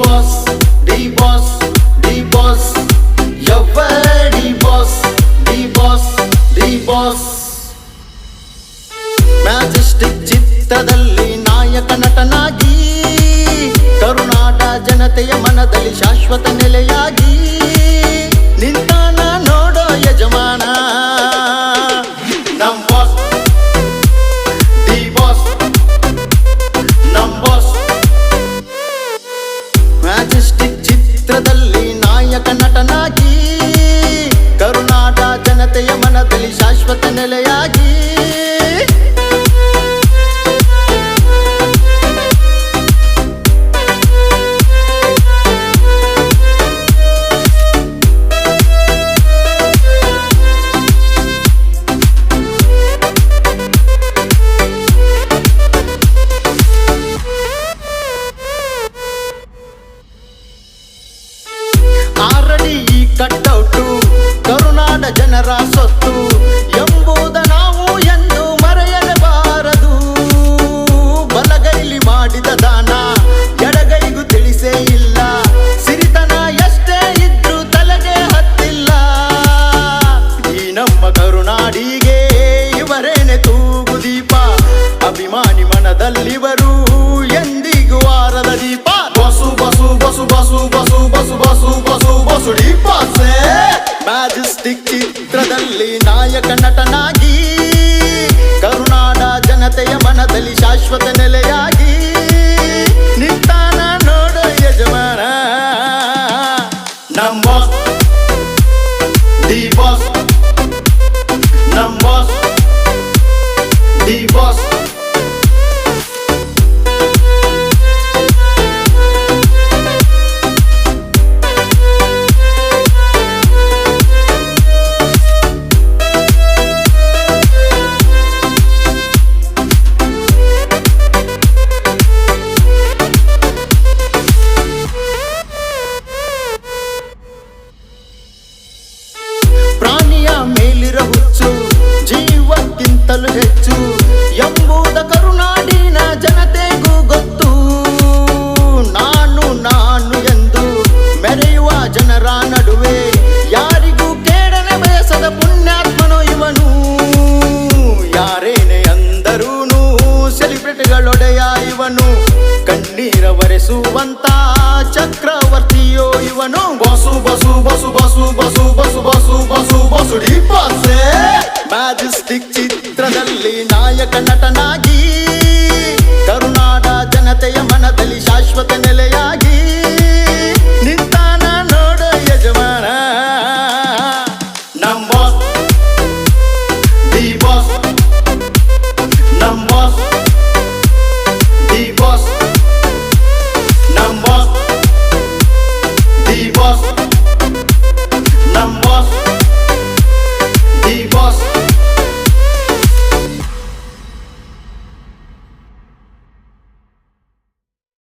Boss D boss D boss D boss D boss D boss ಚಿತ್ರದಲ್ಲಿ ನಾಯಕ ನಟನಾಗಿ ಕರುನಾಡ ಜನತೆಯ ಮನದಲ್ಲಿ ಶಾಶ್ವತ ನೆಲೆಯಾಗಿ ಜನರ ಸೊತ್ತು ಎಂಬುದ ನಾವು ಎಂದು ಮರೆಯಲೇಬಾರದು. ಬಲಗೈಲಿ ಮಾಡಿದ ದಾನ ಎಡಗೈಗೂ ತಿಳಿಸೇ ಇಲ್ಲ. ಸಿರಿತನ ಎಷ್ಟೇ ಇದ್ರೂ ತಲೆಗೆ ಹತ್ತಿಲ್ಲ. ಈ ನಮ್ಮ ಕರುನಾಡಿಗೆ ಇವರೇನೆ ತೂಗು ದೀಪ. ಅಭಿಮಾನಿ ಮನದಲ್ಲಿವರು ಎಂದಿಗೂ ವಾರದ ದೀಪ. ಬಸು ಬಸು ಬಸು ಬಸು ಬಸು ಬಸು ಬಸು ಬಸು ಬಸು ದೀಪಾಸೆ ಮ್ಯಾಜೆಸ್ಟಿಕ್ ಚಿತ್ರದಲ್ಲಿ ನಾಯಕ ನಟನಾಗಿ, ಕರುನಾಡ ಜನತೆಯ ಮನದಲ್ಲಿ ಶಾಶ್ವತ ನೆಲೆಯಾಗಿ, ನಿಂತಾನ ನೋಡೋ ಯಜಮಾನ, ನಮ್ಮ ಡಿ ಬಾಸ್, ನಮ್ಮ ಡಿ ಬಾಸ್. ಜೀವಕ್ಕಿಂತಲೂ ಹೆಚ್ಚು. ಎಂಬುದ ಕರುನಾಡಿನ ಜನತೆಗೂ ಗೊತ್ತು. ನಾನು ನಾನು ಎಂದು ಮೆರೆಯುವ ಜನರ ನಡುವೆ ಯಾರಿಗೂ ಕೇಡನೆ ಬಯಸದ ಪುಣ್ಯಾತ್ಮನು ಇವನು. ಯಾರೇನೆ ಅಂದರೂನು ಸೆಲಿಬ್ರಿಟಿಗಳೊಡೆಯ ಇವನು. ಕಣ್ಣೀರ ಒರೆಸುವಂತ ಚಕ್ರವರ್ತಿಯೋ ಚಿತ್ರದಲ್ಲಿ ನಾಯಕ ನಟನಾಗಿ ಕರುನಾಡ ಜನತೆಯ ಮನದಲ್ಲಿ ಶಾಶ್ವತ